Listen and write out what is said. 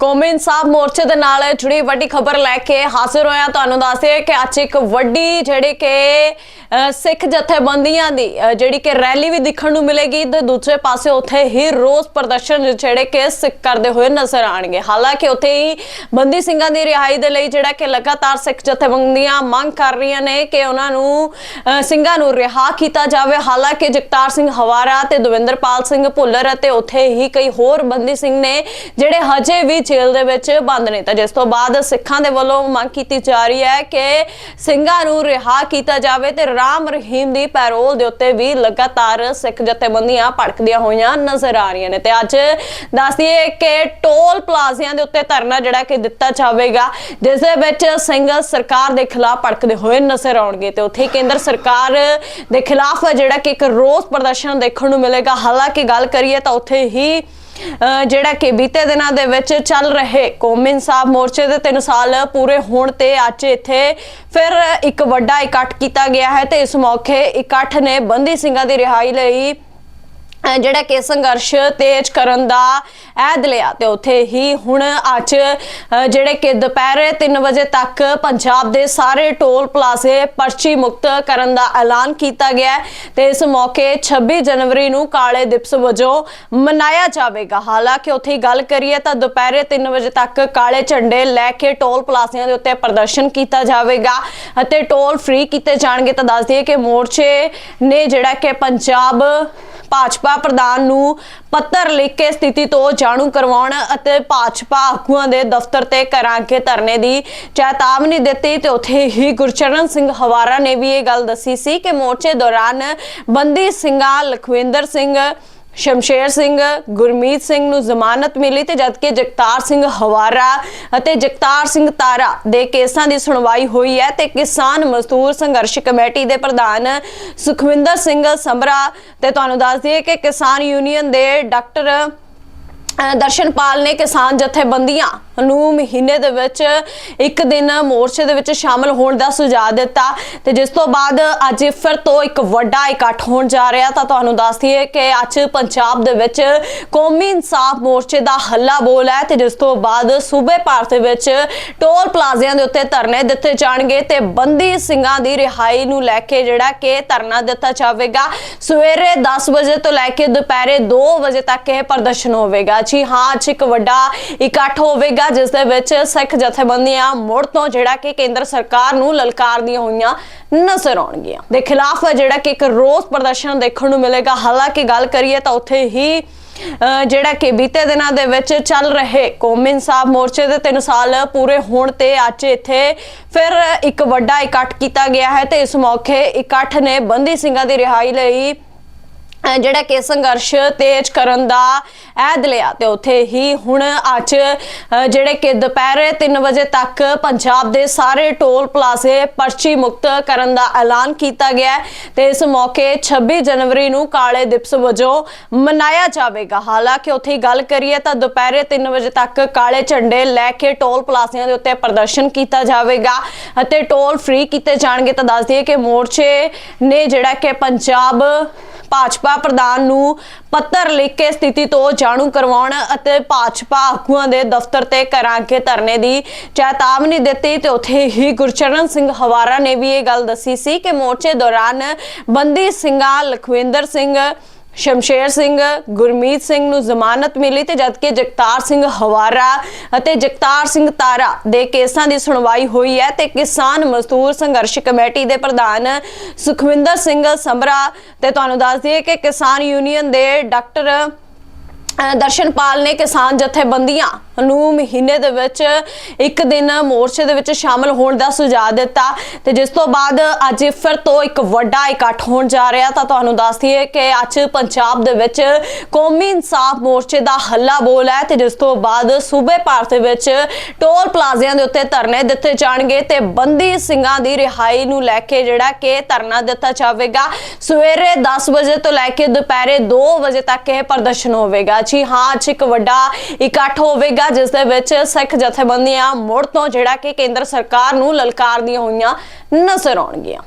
ਕੌਮੀ ਇਨਸਾਫ ਮੋਰਚੇ ਦੇ ਨਾਲ ਜੁੜੀ ਵੱਡੀ ਖਬਰ ਲੈ ਕੇ ਹਾਜ਼ਰ ਹੋਇਆ। ਤੁਹਾਨੂੰ ਦੱਸਦੇ ਕਿ ਅੱਜ ਇੱਕ ਵੱਡੀ ਜਿਹੜੀ ਕਿ ਸਿੱਖ ਜਥੇਬੰਦੀਆਂ ਦੀ ਜਿਹੜੀ ਕਿ ਰੈਲੀ ਵੀ ਦੇਖਣ ਨੂੰ ਮਿਲੇਗੀ ਤੇ ਦੂਜੇ ਪਾਸੇ ਉੱਥੇ ਹੀ ਰੋਸ ਪ੍ਰਦਰਸ਼ਨ ਜਿਹੜੇ ਕਿ ਸਿੱਖ ਕਰਦੇ ਹੋਏ ਨਜ਼ਰ ਆਣਗੇ ਹਾਲਾਂਕਿ ਉੱਥੇ ਹੀ ਬੰਦੀ ਸਿੰਘਾਂ ਦੀ ਰਿਹਾਈ ਦੇ ਲਈ ਜਿਹੜਾ ਕਿ ਲਗਾਤਾਰ ਸਿੱਖ ਜਥੇਬੰਦੀਆਂ ਮੰਗ ਕਰ ਰਹੀਆਂ ਨੇ ਕਿ ਉਹਨਾਂ ਨੂੰ ਸਿੰਘਾਂ ਨੂੰ ਰਿਹਾ ਕੀਤਾ ਜਾਵੇ। ਹਾਲਾਂਕਿ ਜਗਤਾਰ ਸਿੰਘ ਹਵਾਰਾ ਤੇ ਦਵਿੰਦਰਪਾਲ ਸਿੰਘ ਭੁੱਲਰ ਅਤੇ ਉੱਥੇ ਹੀ ਕਈ ਹੋਰ ਬੰਦੀ ਸਿੰਘ ਨੇ, ਜਿਹੜੇ ਹਜੇ ਵੀ ਜੇਲ੍ਹ ਦੇ ਵਿੱਚ ਬੰਦ ਨੇ। ਤਾਂ ਜਿਸ ਤੋਂ ਬਾਅਦ ਸਿੱਖਾਂ ਦੇ ਵੱਲੋਂ ਮੰਗ ਕੀਤੀ ਜਾ ਰਹੀ ਹੈ ਕਿ ਸਿੰਘਾਂ ਨੂੰ ਰਿਹਾ ਕੀਤਾ ਜਾਵੇ ਤੇ ਰਾਮ ਰਹੀਮ ਦੀ ਪੈਰੋਲ ਦੇ ਉੱਤੇ ਵੀ ਲਗਾਤਾਰ ਸਿੱਖ ਜਥੇਬੰਦੀਆਂ ਭੜਕਦੀਆਂ ਹੋਈਆਂ ਨਜ਼ਰ ਆ ਰਹੀਆਂ ਨੇ। ਤੇ ਅੱਜ ਦੱਸ ਦਈਏ ਕਿ ਟੋਲ ਪਲਾਜ਼ਿਆਂ ਦੇ ਉੱਤੇ ਧਰਨਾ ਜਿਹੜਾ ਕਿ ਦਿੱਤਾ ਜਾਵੇਗਾ, ਜਿਸ ਦੇ ਵਿੱਚ ਸਿੰਘ ਸਰਕਾਰ ਦੇ ਖਿਲਾਫ ਭੜਕਦੇ ਹੋਏ ਨਜ਼ਰ ਆਉਣਗੇ। ਤੇ ਉੱਥੇ ਕੇਂਦਰ ਸਰਕਾਰ ਦੇ ਖਿਲਾਫ ਜਿਹੜਾ ਕਿ ਇੱਕ ਰੋਸ ਪ੍ਰਦਰਸ਼ਨ ਦੇਖਣ ਨੂੰ ਮਿਲੇਗਾ। ਹਾਲਾਂਕਿ ਗੱਲ ਕਰੀਏ ਤਾਂ ਉੱਥੇ ਹੀ ਜਿਹੜਾ ਕਿ ਬੀਤੇ ਦਿਨਾਂ ਦੇ ਵਿੱਚ ਚੱਲ ਰਹੇ ਕੌਮੀ ਇਨਸਾਫ ਮੋਰਚੇ ਦੇ 3 ਸਾਲ ਪੂਰੇ ਹੋਣ ਤੇ ਅੱਜ ਇੱਥੇ ਫਿਰ ਇੱਕ ਵੱਡਾ ਇਕੱਠ ਕੀਤਾ ਗਿਆ ਹੈ ਤੇ ਇਸ ਮੌਕੇ ਇਕੱਠ ਨੇ ਬੰਦੀ ਸਿੰਘਾਂ ਦੀ ਰਿਹਾਈ ਲਈ ਜਿਹੜਾ ਕਿ ਸੰਘਰਸ਼ ਤੇਜ਼ ਕਰਨ ਦਾ ਐਦ ਲਿਆ ਤੇ ਉੱਥੇ ਹੀ ਹੁਣ ਅੱਜ ਜਿਹੜੇ ਕਿ ਦੁਪਹਿਰੇ 3 ਵਜੇ ਤੱਕ ਪੰਜਾਬ ਦੇ ਸਾਰੇ ਟੋਲ ਪਲਾਜ਼ੇ ਪਰਚੀ ਮੁਕਤ ਕਰਨ ਦਾ ਐਲਾਨ ਕੀਤਾ ਗਿਆ ਹੈ ਤੇ ਇਸ ਮੌਕੇ 26 ਜਨਵਰੀ ਨੂੰ ਕਾਲੇ ਦਿਵਸ ਵਜੋਂ ਮਨਾਇਆ ਜਾਵੇਗਾ। ਹਾਲਾਂਕਿ ਉੱਥੇ ਹੀ ਗੱਲ ਕਰੀਏ ਤਾਂ ਦੁਪਹਿਰੇ 3 ਵਜੇ ਤੱਕ ਕਾਲੇ ਝੰਡੇ ਲੈ ਕੇ ਟੋਲ ਪਲਾਜ਼ਿਆਂ ਦੇ ਉੱਤੇ ਪ੍ਰਦਰਸ਼ਨ ਕੀਤਾ ਜਾਵੇਗਾ ਅਤੇ ਟੋਲ ਫ੍ਰੀ ਕੀਤੇ ਜਾਣਗੇ ਤਾਂ ਦੱਸ ਦਈਏ ਕਿ ਮੋਰਚੇ ਨੇ ਜਿਹੜਾ ਕਿ ਪੰਜਾਬ ਭਾਜਪਾ ਪ੍ਰਧਾਨ ਨੂੰ ਪੱਤਰ ਲਿਖ ਕੇ ਸਥਿਤੀ ਤੋਂ ਜਾਣੂ ਕਰਵਾਉਣ ਅਤੇ ਭਾਜਪਾ ਆਗੂਆਂ ਦੇ ਦਫ਼ਤਰ ਤੇ ਘਰਾਂ ਅੱਗੇ ਧਰਨੇ ਦੀ ਚੇਤਾਵਨੀ ਦਿੱਤੀ ਤੇ ਉੱਥੇ ਹੀ ਗੁਰਚਰਨ ਸਿੰਘ ਹਵਾਰਾ ਨੇ ਵੀ ਇਹ ਗੱਲ ਦੱਸੀ ਸੀ ਕਿ ਮੋਰਚੇ ਦੌਰਾਨ ਬੰਦੀ ਸਿੰਘਾਂ ਲਖਵਿੰਦਰ ਸਿੰਘ ਸ਼ਮਸ਼ੇਰ ਸਿੰਘ, ਗੁਰਮੀਤ ਸਿੰਘ ਨੂੰ ਜ਼ਮਾਨਤ ਮਿਲੀ ਤੇ ਜਦਕਿ ਜਗਤਾਰ ਸਿੰਘ ਹਵਾਰਾ ਅਤੇ ਜਗਤਾਰ ਸਿੰਘ ਤਾਰਾ ਦੇ ਕੇਸਾਂ ਦੀ ਸੁਣਵਾਈ ਹੋਈ ਹੈ ਤੇ ਕਿਸਾਨ ਮਜ਼ਦੂਰ ਸੰਘਰਸ਼ ਕਮੇਟੀ ਦੇ ਪ੍ਰਧਾਨ ਸੁਖਵਿੰਦਰ ਸਿੰਘ ਸਮਰਾ ਤੇ ਤੁਹਾਨੂੰ ਦੱਸ ਦਈਏ ਕਿ ਕਿਸਾਨ ਯੂਨੀਅਨ ਦੇ ਡਾਕਟਰ ਦਰਸ਼ਨਪਾਲ ਨੇ ਕਿਸਾਨ ਜਥੇਬੰਦੀਆਂ ਨੂੰ ਮਹੀਨੇ ਦੇ ਵਿੱਚ ਇੱਕ ਦਿਨ ਮੋਰਚੇ ਦੇ ਵਿੱਚ ਸ਼ਾਮਲ ਹੋਣ ਦਾ ਸੁਝਾਅ ਦਿੱਤਾ ਤੇ ਜਿਸ ਤੋਂ ਬਾਅਦ ਅੱਜ ਫਿਰ ਤੋਂ ਇੱਕ ਵੱਡਾ ਇਕੱਠ ਹੋਣ ਜਾ ਰਿਹਾ ਤਾਂ ਤੁਹਾਨੂੰ ਦੱਸ ਦਈਏ ਕਿ ਅੱਜ ਪੰਜਾਬ ਦੇ ਵਿੱਚ ਕੌਮੀ ਇਨਸਾਫ ਮੋਰਚੇ ਦਾ ਹੱਲਾ ਬੋਲ ਹੈ ਤੇ ਜਿਸ ਤੋਂ ਬਾਅਦ ਸੂਬੇ ਭਰ ਦੇ ਵਿੱਚ ਟੋਲ ਪਲਾਜ਼ਿਆਂ ਦੇ ਉੱਤੇ ਧਰਨੇ ਦਿੱਤੇ ਜਾਣਗੇ ਤੇ ਬੰਦੀ ਸਿੰਘਾਂ ਦੀ ਰਿਹਾਈ ਨੂੰ ਲੈ ਕੇ ਜਿਹੜਾ ਕਿ ਧਰਨਾ ਦਿੱਤਾ ਜਾਵੇਗਾ। ਸਵੇਰੇ 10 ਵਜੇ ਤੋਂ ਲੈ ਕੇ ਦੁਪਹਿਰੇ 2 ਵਜੇ ਤੱਕ ਇਹ ਪ੍ਰਦਰਸ਼ਨ ਹੋਵੇਗਾ। ਜੀ ਹਾਂ, ਅੱਜ ਇੱਕ ਵੱਡਾ ਇਕੱਠ ਹੋਵੇਗਾ ਜਿਸ ਦੇ ਵਿੱਚ ਸਿੱਖ ਜਥੇਬੰਦੀਆਂ ਮੁੜ ਤੋਂ ਜਿਹੜਾ ਕਿ ਕੇਂਦਰ ਸਰਕਾਰ ਨੂੰ ਲਲਕਾਰਦੀਆਂ ਹੋਈਆਂ ਨਜ਼ਰ ਆਉਣਗੀਆਂ। ਦੇ ਖਿਲਾਫ ਜਿਹੜਾ ਕਿ ਇੱਕ ਰੋਸ ਪ੍ਰਦਰਸ਼ਨ ਦੇਖਣ ਨੂੰ ਮਿਲੇਗਾ। ਹਾਲਾਂਕਿ ਗੱਲ ਕਰੀਏ ਤਾਂ ਉੱਥੇ ਹੀ ਜਿਹੜਾ ਕਿ ਬੀਤੇ ਦਿਨਾਂ ਦੇ ਵਿੱਚ ਚੱਲ ਰਹੇ ਕੌਮੀ ਇਨਸਾਫ ਮੋਰਚੇ ਦੇ 3 ਸਾਲ ਪੂਰੇ ਹੋਣ ਤੇ ਅੱਜ ਇੱਥੇ ਫਿਰ ਇੱਕ ਵੱਡਾ ਇਕੱਠ ਕੀਤਾ ਗਿਆ ਹੈ ਤੇ ਇਸ ਮੌਕੇ ਇਕੱਠ ਨੇ ਬੰਦੀ ਸਿੰਘਾਂ ਦੀ ਰਿਹਾਈ ਲਈ ਜਿਹੜਾ ਕਿ ਸੰਘਰਸ਼ ਤੇਜ਼ ਕਰਨ ਦਾ ਐਦ ਲਿਆ ਤੇ ਉੱਥੇ ਹੀ ਹੁਣ ਅੱਜ ਜਿਹੜੇ ਕਿ ਦੁਪਹਿਰੇ 3 ਵਜੇ ਤੱਕ ਪੰਜਾਬ ਦੇ ਸਾਰੇ ਟੋਲ ਪਲਾਜ਼ੇ ਪਰਚੀ ਮੁਕਤ ਕਰਨ ਦਾ ਐਲਾਨ ਕੀਤਾ ਗਿਆ ਹੈ ਤੇ ਇਸ ਮੌਕੇ 26 ਜਨਵਰੀ ਨੂੰ ਕਾਲੇ ਦਿਵਸ ਵਜੋਂ ਮਨਾਇਆ ਜਾਵੇਗਾ। ਹਾਲਾਂਕਿ ਉੱਥੇ ਹੀ ਗੱਲ ਕਰੀਏ ਤਾਂ ਦੁਪਹਿਰੇ 3 ਵਜੇ ਤੱਕ ਕਾਲੇ ਝੰਡੇ ਲੈ ਕੇ ਟੋਲ ਪਲਾਜ਼ਿਆਂ ਦੇ ਉੱਤੇ ਪ੍ਰਦਰਸ਼ਨ ਕੀਤਾ ਜਾਵੇਗਾ ਅਤੇ ਟੋਲ ਫ੍ਰੀ ਕੀਤੇ ਜਾਣਗੇ। ਤਾਂ ਦੱਸ ਦਈਏ ਕਿ ਮੋਰਚੇ ਨੇ ਜਿਹੜਾ ਕਿ ਪੰਜਾਬ ਭਾਜਪਾ ਪ੍ਰਧਾਨ ਨੂੰ ਪੱਤਰ ਲਿਖ ਕੇ ਸਥਿਤੀ ਤੋਂ ਜਾਣੂ ਕਰਵਾਉਣ ਅਤੇ ਭਾਜਪਾ ਆਗੂਆਂ ਦੇ ਦਫ਼ਤਰ ਤੇ ਘਰਾਂ ਅੱਗੇ ਧਰਨੇ ਦੀ ਚੇਤਾਵਨੀ ਦਿੱਤੀ ਤੇ ਉੱਥੇ ਹੀ ਗੁਰਚਰਨ ਸਿੰਘ ਹਵਾਰਾ ਨੇ ਵੀ ਇਹ ਗੱਲ ਦੱਸੀ ਸੀ ਕਿ ਮੋਰਚੇ ਦੌਰਾਨ ਬੰਦੀ ਸਿੰਘਾਂ ਲਖਵਿੰਦਰ ਸਿੰਘ ਸ਼ਮਸ਼ੇਰ ਸਿੰਘ, ਗੁਰਮੀਤ ਸਿੰਘ ਨੂੰ ਜ਼ਮਾਨਤ ਮਿਲੀ ਤੇ ਜਦਕਿ ਜਗਤਾਰ ਸਿੰਘ ਹਵਾਰਾ ਅਤੇ ਜਗਤਾਰ ਸਿੰਘ ਤਾਰਾ ਦੇ ਕੇਸਾਂ ਦੀ ਸੁਣਵਾਈ ਹੋਈ ਹੈ ਤੇ ਕਿਸਾਨ ਮਜ਼ਦੂਰ ਸੰਘਰਸ਼ ਕਮੇਟੀ ਦੇ ਪ੍ਰਧਾਨ ਸੁਖਵਿੰਦਰ ਸਿੰਘ ਸਮਰਾ ਤੇ ਤੁਹਾਨੂੰ ਦੱਸ ਦਈਏ ਕਿ ਕਿਸਾਨ ਯੂਨੀਅਨ ਦੇ ਡਾਕਟਰ ਦਰਸ਼ਨਪਾਲ ਨੇ ਕਿਸਾਨ ਜਥੇਬੰਦੀਆਂ ਨੂੰ ਮਹੀਨੇ ਦੇ ਵਿੱਚ ਇੱਕ ਦਿਨ ਮੋਰਚੇ ਦੇ ਵਿੱਚ ਸ਼ਾਮਲ ਹੋਣ ਦਾ ਸੁਝਾਅ ਦਿੱਤਾ ਤੇ ਜਿਸ ਤੋਂ ਬਾਅਦ ਅੱਜ ਫਿਰ ਤੋਂ ਇੱਕ ਵੱਡਾ ਇਕੱਠ ਹੋਣ ਜਾ ਰਿਹਾ ਤਾਂ ਤੁਹਾਨੂੰ ਦੱਸ ਦਈਏ ਕਿ ਅੱਜ ਪੰਜਾਬ ਦੇ ਵਿੱਚ ਕੌਮੀ ਇਨਸਾਫ ਮੋਰਚੇ ਦਾ ਹੱਲਾ ਬੋਲ ਹੈ ਤੇ ਜਿਸ ਤੋਂ ਬਾਅਦ ਸੂਬੇ ਭਰ ਦੇ ਵਿੱਚ ਟੋਲ ਪਲਾਜ਼ਿਆਂ ਦੇ ਉੱਤੇ ਧਰਨੇ ਦਿੱਤੇ ਜਾਣਗੇ ਤੇ ਬੰਦੀ ਸਿੰਘਾਂ ਦੀ ਰਿਹਾਈ ਨੂੰ ਲੈ ਕੇ ਜਿਹੜਾ ਕਿ ਧਰਨਾ ਦਿੱਤਾ ਜਾਵੇਗਾ। ਸਵੇਰੇ 10 ਵਜੇ ਤੋਂ ਲੈ ਕੇ ਦੁਪਹਿਰੇ 2 ਵਜੇ ਤੱਕ ਇਹ ਪ੍ਰਦਰਸ਼ਨ ਹੋਵੇਗਾ। ਜੀ ਹਾਂ, ਅੱਜ ਇੱਕ ਵੱਡਾ ਇਕੱਠ ਹੋਵੇਗਾ ਜਿਸ ਦੇ ਵਿੱਚ ਸਿੱਖ ਜਥੇਬੰਦੀਆਂ ਮੁੜ ਤੋਂ ਜਿਹੜਾ ਕਿ ਕੇਂਦਰ ਸਰਕਾਰ ਨੂੰ ਲਲਕਾਰਦੀਆਂ ਹੋਈਆਂ ਨਜ਼ਰ ਆਉਣਗੀਆਂ।